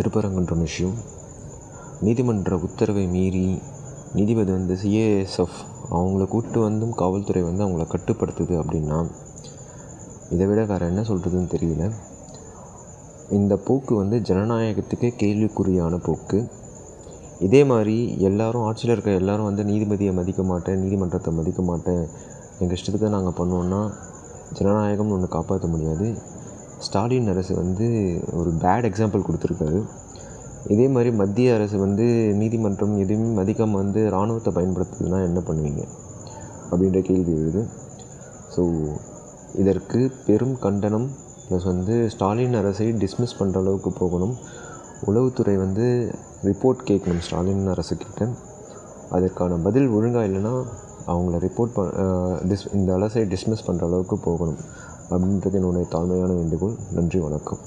Thiruparankundram issue நீதிமன்ற உத்தரவை மீறி நீதிபதி வந்து சிஏஎஸ்எஃப் அவங்கள கூப்பிட்டு வந்தும் காவல்துறை வந்து அவங்கள கட்டுப்படுத்துது அப்படின்னா இதை விட வேறு என்ன சொல்கிறதுன்னு தெரியல. இந்த போக்கு வந்து ஜனநாயகத்துக்கே கேள்விக்குறியான போக்கு. இதே மாதிரி எல்லோரும் ஆட்சியில் இருக்க எல்லாரும் வந்து நீதிபதியை மதிக்க மாட்டேன் நீதிமன்றத்தை மதிக்க மாட்டேன் எங்கள் இஷ்டத்துக்கு நாங்கள் பண்ணுவோன்னா ஜனநாயகம்னு ஒன்று காப்பாற்ற முடியாது. ஸ்டாலின் அரசு வந்து ஒரு பேட் எக்ஸாம்பிள் கொடுத்துருக்காரு. இதே மாதிரி மத்திய அரசு வந்து நீதிமன்றம் எதுவுமே மதிக்காமல் வந்து இராணுவத்தை பயன்படுத்துதுன்னா என்ன பண்ணுவீங்க? அப்படின்ற கேள்வி எழுது. ஸோ இதற்கு பெரும் கண்டனம் ப்ளஸ் வந்து ஸ்டாலின் அரசை டிஸ்மிஸ் பண்ணுற அளவுக்கு போகணும். உளவுத்துறை வந்து ரிப்போர்ட் கேட்கணும் ஸ்டாலின் அரசுக்கிட்ட. அதற்கான பதில் ஒழுங்காக இல்லைன்னா அவங்கள ரிப்போர்ட் ப டிஸ் இந்த அரசை டிஸ்மிஸ் பண்ணுற அளவுக்கு போகணும். அப்படின்றது என்னுடைய தாழ்மையான வேண்டுகோள். நன்றி வணக்கம்.